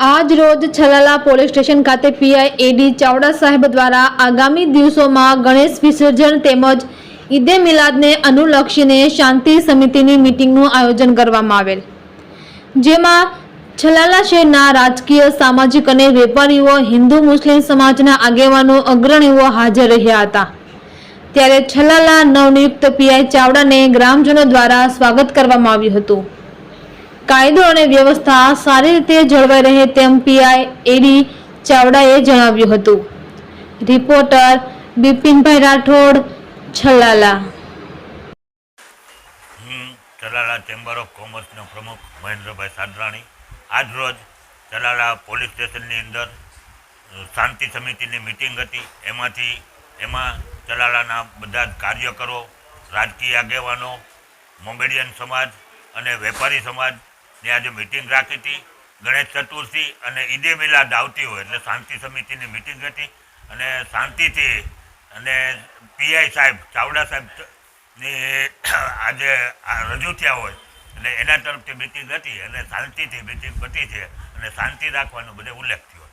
આજ રોજ Chhalala police station ખાતે પીઆઈ એડી ચાવડા સાહેબ દ્વારા આગામી દિવસોમાં ગણેશ વિસર્જન તેમજ ઈદે મિલાદને અનુલક્ષીને શાંતિ સમિતિની મિટિંગનું આયોજન કરવામાં આવેલ. જેમાં છલાલા શહેરના રાજકીય, સામાજિક અને વેપારીઓ, હિન્દુ, મુસ્લિમ સમાજના આગેવાનો, અગ્રણીઓ હાજર રહ્યા હતા. ત્યારે છલાલા નવનિયુક્ત પીઆઈ ચાવડાને ગ્રામજનો દ્વારા સ્વાગત કરવામાં આવ્યું હતું. કાયદો અને વ્યવસ્થા સારી રીતે જળવાઈ રહે તેમ પીઆઈ એડી ચાવડાએ જણાવ્યું હતું. રિપોર્ટર બિપિનભાઈ રાઠોડ, છલાલા. હું ચલાલા ચેમ્બર ઓફ કોમર્સનો પ્રમુખ મહેન્દ્રભાઈ સાદરાણી. આજરોજ ચલાલા પોલીસ સ્ટેશનની અંદર શાંતિ સમિતિની મિટિંગ હતી. એમાંથી એમાં ચલાલાના બધા જ કાર્યકરો, રાજકીય આગેવાનો, મોમેડિયન સમાજ અને વેપારી સમાજની આજે મિટિંગ રાખી હતી. ગણેશ ચતુર્થી અને ઈદે મિલાદ આવતી હોય એટલે શાંતિ સમિતિની મિટિંગ હતી. અને શાંતિથી અને પીઆઈ સાહેબ, ચાવડા સાહેબની આજે રજૂ થયા હોય એટલે એના તરફથી મિટિંગ હતી અને શાંતિથી મિટિંગ પતી છે અને શાંતિ રાખવાનો બધે ઉલ્લેખ થયો.